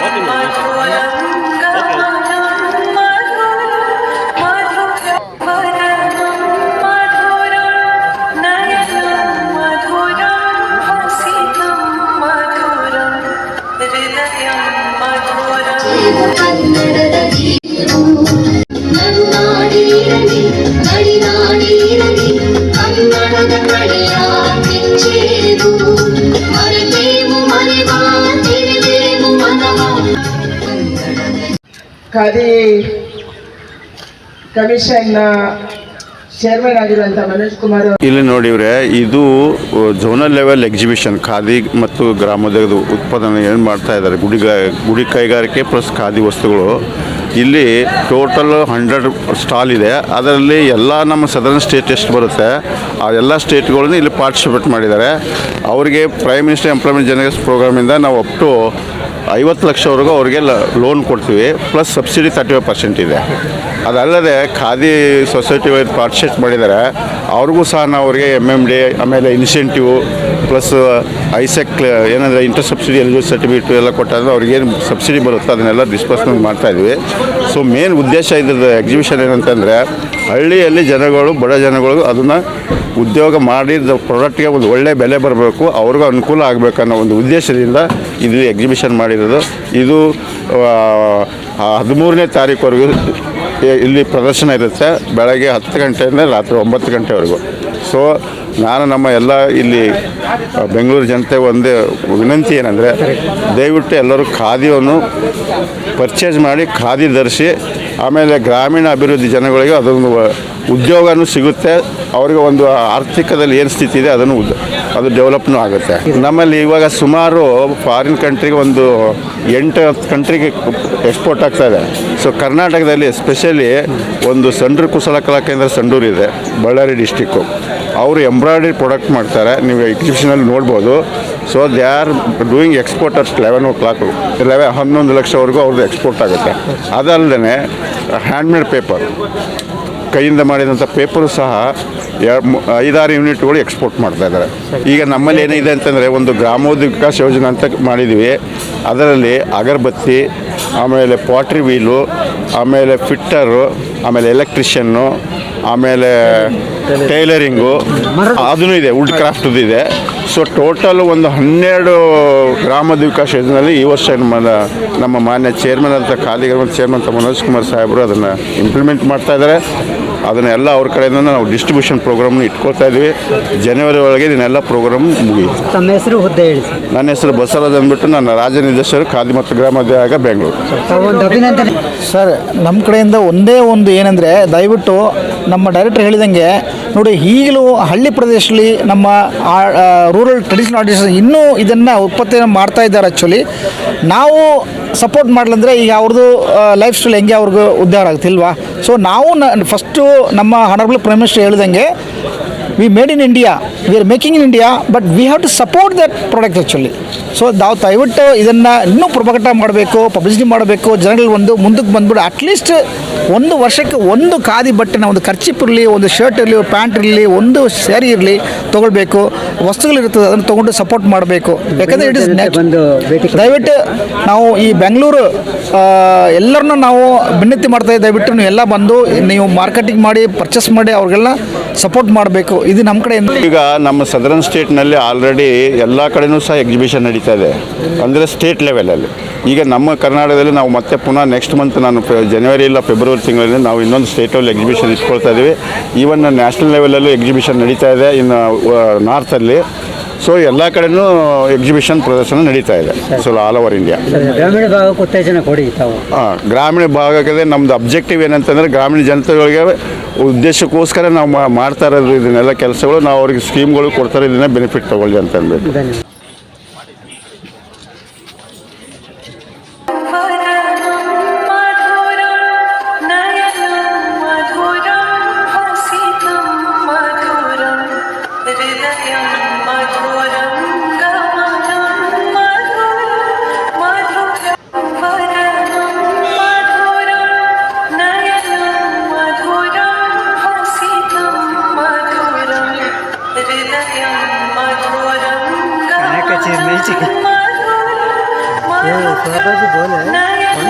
ಗೊತ್ತಿಲ್ಲ ನೋಡಿ ನೋಡಿ ಖಾದಿ ಕಮಿಷನ್ನ ಚೇರ್ಮನ್ ಮನೋಜ್ ಕುಮಾರ್ ಇಲ್ಲಿ ನೋಡಿವ್ರೆ ಇದು ಝೋನಲ್ ಲೆವೆಲ್ ಎಕ್ಸಿಬಿಷನ್ ಖಾದಿ ಮತ್ತು ಗ್ರಾಮೋದ್ಯೋಗದ ಉತ್ಪಾದನೆ ಏನು ಮಾಡ್ತಾ ಇದ್ದಾರೆ, ಗುಡಿ ಗುಡಿ ಕೈಗಾರಿಕೆ ಪ್ಲಸ್ ಖಾದಿ ವಸ್ತುಗಳು. ಇಲ್ಲಿ ಟೋಟಲ್ ಹಂಡ್ರೆಡ್ ಸ್ಟಾಲ್ ಇದೆ. ಅದರಲ್ಲಿ ಎಲ್ಲ ನಮ್ಮ ಸದರ್ನ್ ಸ್ಟೇಟ್ ಎಷ್ಟು ಬರುತ್ತೆ, ಆ ಎಲ್ಲ ಸ್ಟೇಟ್ಗಳನ್ನು ಇಲ್ಲಿ ಪಾರ್ಟಿಸಿಪೇಟ್ ಮಾಡಿದ್ದಾರೆ. ಅವರಿಗೆ ಪ್ರೈಮ್ ಮಿನಿಸ್ಟರ್ ಎಂಪ್ಲಾಯ್ಮೆಂಟ್ ಜನರೇಷನ್ ಪ್ರೋಗ್ರಾಮಿಂದ ನಾವು ಅಪ್ ಟು ಐವತ್ತು ಲಕ್ಷವರೆಗೂ ಅವ್ರಿಗೆ ಲೋನ್ ಕೊಡ್ತೀವಿ plus subsidy thirty five percent ಇದೆ. ಅದಲ್ಲದೆ ಖಾದಿ ಸೊಸೈಟಿ ಪಾರ್ಟಿಸಿಪೇಟ್ ಮಾಡಿದರೆ, ಅವ್ರಿಗೂ ಸಹ ನಾವು ಅವ್ರಿಗೆ ಎಂ ಎಂ ಡಿ ಆಮೇಲೆ ಇನ್ಸೆಂಟಿವ್ ಪ್ಲಸ್ ಐಸೆಕ್ ಏನಂದರೆ ಇಂಟರ್ ಸಬ್ಸಿಡಿ ಎಲಿಜಿಬಲ್ ಸರ್ಟಿಫಿಕೇಟ್ ಎಲ್ಲ ಕೊಟ್ಟಾದ್ರೆ ಅವ್ರಿಗೇನು ಸಬ್ಸಿಡಿ ಬರುತ್ತೋ ಅದನ್ನೆಲ್ಲ ಡಿಸ್ಬರ್ಸ್ಮೆಂಟ್ ಮಾಡ್ತಾ ಇದ್ವಿ. ಸೊ ಮೇನ್ ಉದ್ದೇಶ ಇದ್ದದ್ದು ಎಕ್ಸಿಬಿಷನ್ ಏನಂತಂದರೆ ಹಳ್ಳಿಯಲ್ಲಿ ಜನಗಳು, ಬಡ ಜನಗಳು ಅದನ್ನು ಉದ್ಯೋಗ ಮಾಡಿದ ಪ್ರಾಡಕ್ಟ್ಗೆ ಒಂದು ಒಳ್ಳೆ ಬೆಲೆ ಬರಬೇಕು, ಅವ್ರಿಗೂ ಅನುಕೂಲ ಆಗಬೇಕನ್ನೋ ಒಂದು ಉದ್ದೇಶದಿಂದ ಇದು ಎಕ್ಸಿಬಿಷನ್ ಮಾಡಿರೋದು. ಇದು ಹದಿಮೂರನೇ ತಾರೀಕುವರೆಗೂ ಇಲ್ಲಿ ಪ್ರದರ್ಶನ ಇರುತ್ತೆ. ಬೆಳಗ್ಗೆ ಹತ್ತು ಗಂಟೆಯಿಂದ ರಾತ್ರಿ ಒಂಬತ್ತು ಗಂಟೆವರೆಗೂ. ಸೊ ನಾನು ನಮ್ಮ ಎಲ್ಲ ಇಲ್ಲಿ ಬೆಂಗಳೂರು ಜನತೆ ಒಂದೇ ವಿನಂತಿ ಏನಂದರೆ, ದಯವಿಟ್ಟು ಎಲ್ಲರೂ ಖಾದಿಯನ್ನು ಪರ್ಚೇಸ್ ಮಾಡಿ, ಖಾದಿ ಧರಿಸಿ, ಆಮೇಲೆ ಗ್ರಾಮೀಣ ಅಭಿವೃದ್ಧಿ ಜನಗಳಿಗೆ ಅದೊಂದು ಉದ್ಯೋಗನೂ ಸಿಗುತ್ತೆ. ಅವರಿಗೆ ಒಂದು ಆರ್ಥಿಕದಲ್ಲಿ ಏನು ಸ್ಥಿತಿ ಇದೆ, ಅದನ್ನು ಅದು ಡೆವಲಪ್ನೂ ಆಗುತ್ತೆ. ನಮ್ಮಲ್ಲಿ ಇವಾಗ ಸುಮಾರು ಫಾರಿನ್ ಕಂಟ್ರಿಗೆ ಒಂದು ಎಂಟು, ಹತ್ತು ಕಂಟ್ರಿಗೆ ಎಕ್ಸ್ಪೋರ್ಟ್ ಆಗ್ತಾ ಇದೆ. ಸೊ ಕರ್ನಾಟಕದಲ್ಲಿ ಎಸ್ಪೆಷಲಿ ಒಂದು ಸಂಡ್ರು ಕುಶಲಕಲಾ ಕೇಂದ್ರ ಸಂಡೂರು ಇದೆ, ಬಳ್ಳಾರಿ ಡಿಸ್ಟಿಕ್ಕು ಅವರು ಎಂಬ್ರಾಯ್ಡ್ರಿ ಪ್ರಾಡಕ್ಟ್ ಮಾಡ್ತಾರೆ. ನೀವು ಎಕ್ಸಿಬಿಷನಲ್ಲಿ ನೋಡ್ಬೋದು. So they are doing exporters eleven o'clock eleven ಹನ್ನೊಂದು ಲಕ್ಷವರೆಗೂ ಅವ್ರದ್ದು ಎಕ್ಸ್ಪೋರ್ಟ್ ಆಗುತ್ತೆ. ಅದಲ್ಲದೆ ಹ್ಯಾಂಡ್ಮೇಡ್ ಪೇಪರ್ ಕೈಯಿಂದ ಮಾಡಿದಂಥ ಪೇಪರು ಸಹ ಐದಾರು ಯೂನಿಟ್ಗಳು ಎಕ್ಸ್ಪೋರ್ಟ್ ಮಾಡ್ತಾ ಇದ್ದಾರೆ. ಈಗ ನಮ್ಮಲ್ಲಿ ಏನಿದೆ ಅಂತಂದರೆ, ಒಂದು ಗ್ರಾಮೋದ್ಯೋಗ ವಿಕಾಸ ಯೋಜನೆ ಅಂತ ಮಾಡಿದ್ವಿ. ಅದರಲ್ಲಿ ಅಗರಬತ್ತಿ, ಆಮೇಲೆ ಪಾಟ್ರಿ ವೀಲು ಆಮೇಲೆ ಫಿಟ್ಟರು ಆಮೇಲೆ ಎಲೆಕ್ಟ್ರಿಷಿಯನ್ನು ಆಮೇಲೆ ಟೈಲರಿಂಗು ಅದೂ ಇದೆ ವುಡ್ ಕ್ರಾಫ್ಟ್ದು ಇದೆ. ಸೊ ಟೋಟಲ್ ಒಂದು ಹನ್ನೆರಡು ಗ್ರಾಮದ ವಿಕಾಸ ಯೋಜನೆಯಲ್ಲಿ ಈ ವರ್ಷ ನಮ್ಮ ನಮ್ಮ ಮಾನ್ಯ ಚೇರ್ಮನ್ ಅಂತ ಖಾಲಿ ಗ್ರಾಮದ ಚೇರ್ಮನ್ ಅಂತ ಮನೋಜ್ ಕುಮಾರ್ ಸಾಹೇಬರು ಅದನ್ನು ಇಂಪ್ಲಿಮೆಂಟ್ ಮಾಡ್ತಾ ಇದ್ದಾರೆ. ಅದನ್ನೆಲ್ಲ ಅವ್ರ ಕಡೆಯಿಂದ ನಾವು ಡಿಸ್ಟ್ರಿಬ್ಯೂಷನ್ ಪ್ರೋಗ್ರಾಮ್ನ ಇಟ್ಕೊಳ್ತಾ ಇದ್ವಿ ಜನವರಿ ಒಳಗೆ ಇದನ್ನೆಲ್ಲ ಪ್ರೋಗ್ರಾಮ್ ಮುಗಿಯಿತು ತಮ್ಮ ಹೆಸರು ಹುದ್ದೆ ಹೇಳಿ. ನನ್ನ ಹೆಸರು ಬಸವರಾಜ್ ಅಂದ್ಬಿಟ್ಟು ನನ್ನ ರಾಜ್ಯ ನಿರ್ದೇಶಕರು ಖಾದಿ ಮತ್ತು ಗ್ರಾಮೋದ್ಯೋಗ ಬೆಂಗಳೂರು ಸರ್ ನಮ್ಮ ಕಡೆಯಿಂದ ಒಂದೇ ಒಂದು ಏನಂದರೆ ದಯವಿಟ್ಟು ನಮ್ಮ ಡೈರೆಕ್ಟರ್ ಹೇಳಿದಂಗೆ ನೋಡಿ, ಈಗಲೂ ಹಳ್ಳಿ ಪ್ರದೇಶದಲ್ಲಿ ನಮ್ಮ ರೂರಲ್ ಟ್ರೆಡಿಷನಲ್ ಆರ್ಟಿಸ್ಟ್ ಇನ್ನೂ ಇದನ್ನು ಉತ್ಪತ್ತಿಯನ್ನು ಮಾಡ್ತಾ ಇದ್ದಾರೆ ಆ್ಯಕ್ಚುಲಿ ನಾವು ಸಪೋರ್ಟ್ ಮಾಡಲಂದ್ರೆ ಈಗ ಅವ್ರದ್ದು ಲೈಫ್ ಸ್ಟೈಲ್ ಹೆಂಗೆ ಅವ್ರಿಗೆ ಉದ್ಧಾರ ಆಗುತ್ತಿಲ್ವಾ ಸೊ ನಾವು ಫಸ್ಟು ನಮ್ಮ ಹನರಬಲ್ ಪ್ರೈಮ್ ಮಿನಿಸ್ಟರ್ ಹೇಳಿದಂಗೆ we made in India we are making in India but we have to support that product actually so ನಾವು ದಯವಿಟ್ಟು ಇದನ್ನು ಇನ್ನೂ ಪ್ರಕಟ ಮಾಡಬೇಕು ಪಬ್ಲಿಸಿಟಿ ಮಾಡಬೇಕು ಜನಗಳು ಒಂದು ಮುಂದಕ್ಕೆ ಬಂದ್ಬಿಟ್ಟು ಅಟ್ಲೀಸ್ಟ್ ಒಂದು ವರ್ಷಕ್ಕೆ ಒಂದು ಖಾದಿ ಬಟ್ಟೆನ ಒಂದು ಖರ್ಚಿಪ್ ಇರಲಿ ಒಂದು ಶರ್ಟ್ ಇರಲಿ ಪ್ಯಾಂಟ್ ಇರಲಿ ಒಂದು ಸ್ಯಾರಿ ಇರಲಿ ತೊಗೊಳ್ಬೇಕು. ವಸ್ತುಗಳಿರ್ತದೆ ಅದನ್ನು ತೊಗೊಂಡು ಸಪೋರ್ಟ್ ಮಾಡಬೇಕು. ಯಾಕಂದರೆ ಇಟ್ ಇಸ್. ದಯವಿಟ್ಟು ನಾವು ಈ ಬೆಂಗಳೂರು ಎಲ್ಲರನ್ನೂ ನಾವು ವಿನಂತಿ ಮಾಡ್ತಾ ಇದ್ದೀವಿ. ದಯವಿಟ್ಟು ನೀವು ಎಲ್ಲ ಬಂದು ನೀವು ಮಾರ್ಕೆಟಿಂಗ್ ಮಾಡಿ ಪರ್ಚೇಸ್ ಮಾಡಿ ಅವ್ರಿಗೆಲ್ಲ ಸಪೋರ್ಟ್ ಮಾಡಬೇಕು. ಇದು ನಮ್ಮ ಕಡೆಯಿಂದ. ಈಗ ನಮ್ಮ ಸದರನ್ ಸ್ಟೇಟ್ನಲ್ಲಿ ಆಲ್ರೆಡಿ ಎಲ್ಲ ಕಡೆಯೂ ಸಹ ಎಕ್ಸಿಬಿಷನ್ ನಡೀತಾ ಇದೆ. ಅಂದರೆ ಸ್ಟೇಟ್ ಲೆವೆಲಲ್ಲಿ ಈಗ ನಮ್ಮ ಕರ್ನಾಟಕದಲ್ಲಿ ನಾವು ಮತ್ತೆ ಪುನಃ ನೆಕ್ಸ್ಟ್ ಮಂತ್ ನಾನು ಜನವರಿ ಇಲ್ಲ ಫೆಬ್ರವರಿ ತಿಂಗಳಲ್ಲಿ ನಾವು ಇನ್ನೊಂದು ಸ್ಟೇಟ್ ಲೆವೆಲ್ ಎಕ್ಸಿಬಿಷನ್ ಇಟ್ಕೊಳ್ತಾ ಇದ್ದೀವಿ ಈವನ್ ನ್ಯಾಷನಲ್ ಲೆವೆಲಲ್ಲೂ ಎಕ್ಸಿಬಿಷನ್ ನಡೀತಾ ಇದೆ ಇನ್ನು ನಾರ್ತಲ್ಲಿ ಸೊ ಎಲ್ಲ ಕಡೆನೂ ಎಕ್ಸಿಬಿಷನ್ ಪ್ರದರ್ಶನ ನಡೀತಾ ಇದೆ. ಸೊ ಆಲ್ ಓವರ್ ಇಂಡಿಯಾ ಗ್ರಾಮೀಣ ಭಾಗಕ್ಕೆ ಉತ್ತೇಜನ ಕೊಡಿ ತಾವು. ಆ, ಗ್ರಾಮೀಣ ಭಾಗಕ್ಕೆ ನಮ್ಮದು ಅಬ್ಜೆಕ್ಟಿವ್ ಏನಂತಂದರೆ ಗ್ರಾಮೀಣ ಜನತೆಗಳಿಗೆ ಉದ್ದೇಶಕ್ಕೋಸ್ಕರ ನಾವು ಮಾಡ್ತಾ ಇರೋದು ಇದನ್ನೆಲ್ಲ ಕೆಲಸಗಳು ನಾವು ಅವ್ರಿಗೆ ಸ್ಕೀಮ್ಗಳು ಕೊಡ್ತಾರೆ ಇದನ್ನ ಬೆನಿಫಿಟ್ ತಗೊಳ್ಳಿ ಅಂತ বলে